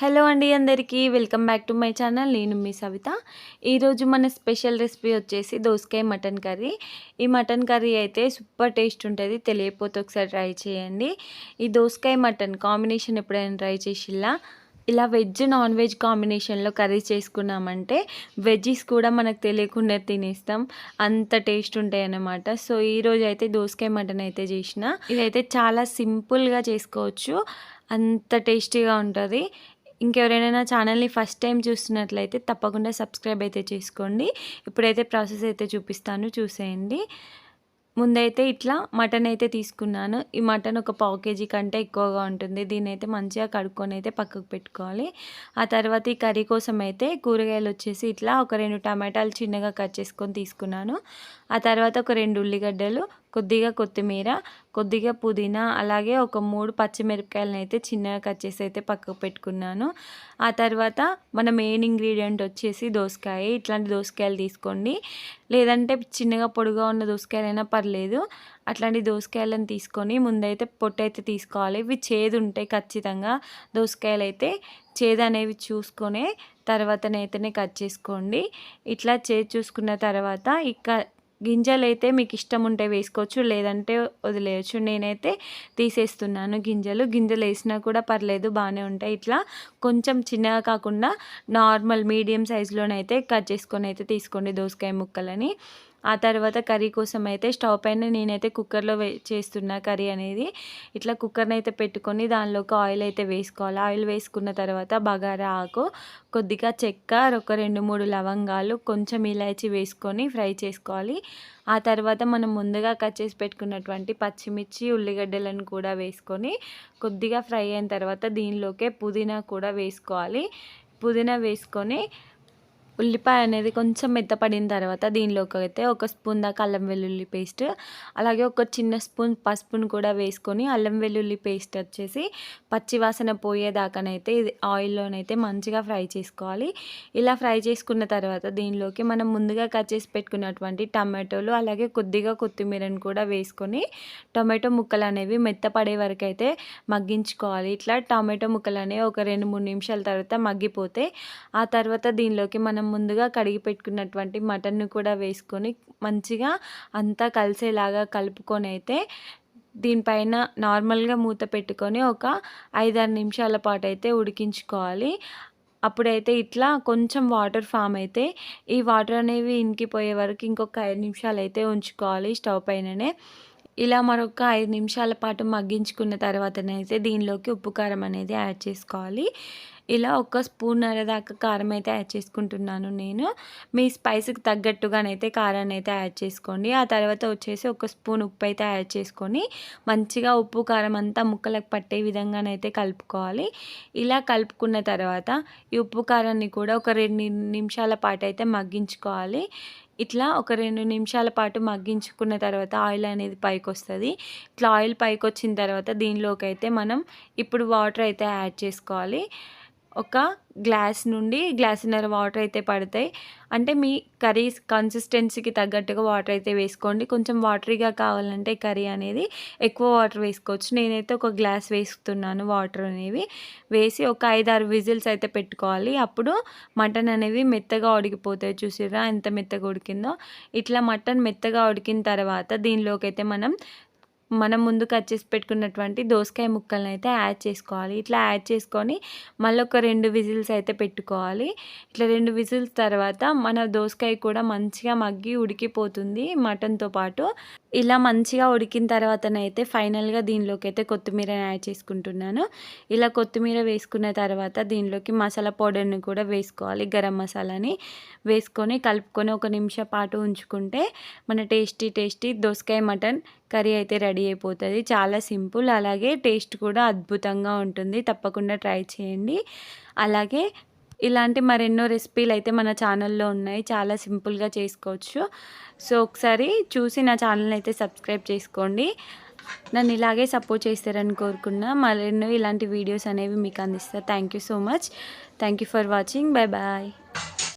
Hello అండి అందరికీ welcome back to my channel. నేను మీ సవిత. ఈరోజు మన స్పెషల్ రెసిపీ వచ్చేసి దోసకాయ మటన్ కర్రీ. ఈ మటన్ కర్రీ అయితే సూపర్ టేస్ట్ ఉంటుంది. తెలియకపోతే ఒకసారి ట్రై చేయండి. ఈ దోసకాయ మటన్ కాంబినేషన్ ఎప్పుడైనా ట్రై చేసిల్లా? ఇలా వెజ్ నాన్ వెజ్ కాంబినేషన్లో కర్రీ చేసుకున్నామంటే వెజ్జీస్ కూడా మనకు తెలియకుండా తినేస్తాం. అంత టేస్ట్ ఉంటాయి అన్నమాట సో ఈరోజు అయితే దోసకాయ మటన్ అయితే చేసిన. ఇదైతే చాలా సింపుల్గా చేసుకోవచ్చు. అంత టేస్టీగా ఉంటుంది. ఇంకెవరైనా నా ఛానల్ని ఫస్ట్ టైం చూస్తున్నట్లయితే తప్పకుండా సబ్స్క్రైబ్ అయితే చేసుకోండి. ఇప్పుడైతే ప్రాసెస్ అయితే చూపిస్తాను చూసేయండి. ముందైతే ఇట్లా మటన్ అయితే తీసుకున్నాను. ఈ మటన్ ఒక పావు కేజీ కంటే ఎక్కువగా ఉంటుంది. దీని అయితే మంచిగా కడుక్కొని అయితే పక్కకు పెట్టుకోవాలి. ఆ తర్వాత ఈ కర్రీ కోసం అయితే కూరగాయలు వచ్చేసి ఇట్లా ఒక రెండు టమాటాలు చిన్నగా కట్ చేసుకొని తీసుకున్నాను. ఆ తర్వాత ఒక రెండు ఉల్లిగడ్డలు కొద్దిగా కొత్తిమీర కొద్దిగా పుదీనా అలాగే ఒక మూడు పచ్చిమిరపకాయలను అయితే చిన్నగా కట్ చేసి అయితే పక్కకు పెట్టుకున్నాను. ఆ తర్వాత మన మెయిన్ ఇంగ్రీడియంట్ వచ్చేసి దోసకాయ. ఇట్లాంటి దోసకాయలు తీసుకోండి. లేదంటే చిన్నగా పొడుగా ఉన్న దోసకాయలైనా పర్లేదు. అట్లాంటి దోసకాయలను తీసుకొని ముందైతే పొట్టు అయితే తీసుకోవాలి. ఇవి చేదు ఉంటాయి ఖచ్చితంగా దోసకాయలు అయితే చేదు అనేవి చూసుకొని తర్వాతనైతేనే కట్ చేసుకోండి. ఇట్లా చేదు చూసుకున్న తర్వాత ఇక గింజలు అయితే మీకు ఇష్టం ఉంటే వేసుకోవచ్చు లేదంటే వదిలేయచ్చు. నేనైతే తీసేస్తున్నాను గింజలు. గింజలు వేసినా కూడా పర్లేదు బాగానే ఉంటాయి. ఇట్లా కొంచెం చిన్నగా కాకుండా నార్మల్ మీడియం సైజులోనైతే కట్ చేసుకొని అయితే తీసుకోండి దోసకాయ ముక్కలని. ఆ తర్వాత కర్రీ కోసం అయితే స్టవ్ పైన నేనైతే కుక్కర్లో వే చేస్తున్నా కర్రీ అనేది. ఇట్లా కుక్కర్ని అయితే పెట్టుకొని దానిలోకి ఆయిల్ అయితే వేసుకోవాలి. ఆయిల్ వేసుకున్న తర్వాత బగారా ఆకు కొద్దిగా చెక్క ఒక రెండు మూడు లవంగాలు కొంచెం ఇలాచి వేసుకొని ఫ్రై చేసుకోవాలి. ఆ తర్వాత మనం ముందుగా కట్ చేసి పెట్టుకున్నటువంటి పచ్చిమిర్చి ఉల్లిగడ్డలను కూడా వేసుకొని కొద్దిగా ఫ్రై అయిన తర్వాత దీనిలోకే పుదీనా కూడా వేసుకోవాలి. పుదీనా వేసుకొని ఉల్లిపాయ అనేది కొంచెం మెత్తపడిన తర్వాత దీనిలోకి అయితే ఒక స్పూన్ దాకా అల్లం వెల్లుల్లి పేస్ట్ అలాగే ఒక చిన్న స్పూన్ పసుపును కూడా వేసుకొని అల్లం వెల్లుల్లి పేస్ట్ వచ్చేసి పచ్చివాసన పోయేదాకానైతే ఇది ఆయిల్లోనైతే మంచిగా ఫ్రై చేసుకోవాలి. ఇలా ఫ్రై చేసుకున్న తర్వాత దీనిలోకి మనం ముందుగా కట్ చేసి పెట్టుకున్నటువంటి టమాటోలు అలాగే కొద్దిగా కొత్తిమీరను కూడా వేసుకొని టమాటో ముక్కలు అనేవి మెత్తపడే వరకు అయితే మగ్గించుకోవాలి. ఇట్లా టమాటో ముక్కలు అనేవి ఒక రెండు మూడు నిమిషాల తర్వాత మగ్గిపోతే ఆ తర్వాత దీనిలోకి మనం ముందుగా కడిగి పెట్టుకున్నటువంటి మటన్ను కూడా వేసుకొని మంచిగా అంతా కలిసేలాగా కలుపుకొని అయితే దీనిపైన నార్మల్గా మూత పెట్టుకొని ఒక ఐదారు నిమిషాల పాటు అయితే ఉడికించుకోవాలి. అప్పుడైతే ఇట్లా కొంచెం వాటర్ ఫామ్ అయితే ఈ వాటర్ అనేవి ఇంకిపోయే వరకు ఇంకొక ఐదు నిమిషాలు అయితే ఉంచుకోవాలి స్టవ్ పైననే. ఇలా మరొక ఐదు నిమిషాల పాటు మగ్గించుకున్న తర్వాతనైతే దీనిలోకి ఉప్పు కారం అనేది యాడ్ చేసుకోవాలి. ఇలా ఒక స్పూన్ దాకా కారం అయితే యాడ్ చేసుకుంటున్నాను నేను. మీ స్పైస్కి తగ్గట్టుగానైతే కారాన్ని అయితే యాడ్ చేసుకోండి. ఆ తర్వాత వచ్చేసి ఒక స్పూన్ ఉప్పు అయితే యాడ్ చేసుకొని మంచిగా ఉప్పు కారం అంతా ముక్కలకు పట్టే విధంగానైతే కలుపుకోవాలి. ఇలా కలుపుకున్న తర్వాత ఈ ఉప్పు కారాన్ని కూడా ఒక రెండు నిమిషాల పాటు అయితే మగ్గించుకోవాలి. ఇట్లా ఒక రెండు నిమిషాల పాటు మగ్గించుకున్న తర్వాత ఆయిల్ అనేది పైకి వస్తుంది ఇట్లా ఆయిల్ పైకి వచ్చిన తర్వాత దీనిలోకి అయితే మనం ఇప్పుడు వాటర్ అయితే యాడ్ చేసుకోవాలి. ఒక గ్లాస్ నుండి గ్లాసున్నర వాటర్ అయితే పడతాయి. అంటే మీ కర్రీ కన్సిస్టెన్సీకి తగ్గట్టుగా వాటర్ అయితే వేసుకోండి. కొంచెం వాటరీగా కావాలంటే కర్రీ అనేది ఎక్కువ వాటర్ వేసుకోవచ్చు. నేనైతే ఒక గ్లాస్ వేస్తున్నాను వాటర్ అనేవి. వేసి ఒక ఐదారు విజిల్స్ అయితే పెట్టుకోవాలి. అప్పుడు మటన్ అనేవి మెత్తగా ఉడికిపోతాయి చూసిరా ఎంత మెత్తగా ఉడికిందో. ఇట్లా మటన్ మెత్తగా ఉడికిన తర్వాత దీనిలోకి అయితే మనం మనం ముందు కట్ చేసి పెట్టుకున్నటువంటి దోసకాయ ముక్కలను అయితే యాడ్ చేసుకోవాలి. ఇట్లా యాడ్ చేసుకొని మళ్ళీ ఒక రెండు విజిల్స్ అయితే పెట్టుకోవాలి. ఇట్లా రెండు విజిల్స్ తర్వాత మన దోసకాయ కూడా మంచిగా మగ్గి ఉడికిపోతుంది మటన్తో పాటు. ఇలా మంచిగా ఉడికిన తర్వాతనైతే ఫైనల్గా దీనిలోకి అయితే కొత్తిమీర యాడ్ చేసుకుంటున్నాను. ఇలా కొత్తిమీర వేసుకున్న తర్వాత దీనిలోకి మసాలా పౌడర్ని కూడా వేసుకోవాలి గరం మసాలాని వేసుకొని కలుపుకొని ఒక నిమిషం పాటు ఉంచుకుంటే మన టేస్టీ టేస్టీ దోసకాయ మటన్ కర్రీ అయితే రెడీ అయిపోతుంది. చాలా సింపుల్ అలాగే టేస్ట్ కూడా అద్భుతంగా ఉంటుంది. తప్పకుండా ట్రై చేయండి. అలాగే ఇలాంటి మరెన్నో రెసిపీలు అయితే మన ఛానల్లో ఉన్నాయి. చాలా సింపుల్గా చేసుకోవచ్చు. సో ఒకసారి చూసి నా ఛానల్ని అయితే సబ్స్క్రైబ్ చేసుకోండి. నన్ను ఇలాగే సపోర్ట్ చేస్తారని కోరుకున్నా. మరెన్నో ఇలాంటి వీడియోస్ అనేవి మీకు అందిస్తారు thank you so much. Thank you for watching. Bye bye.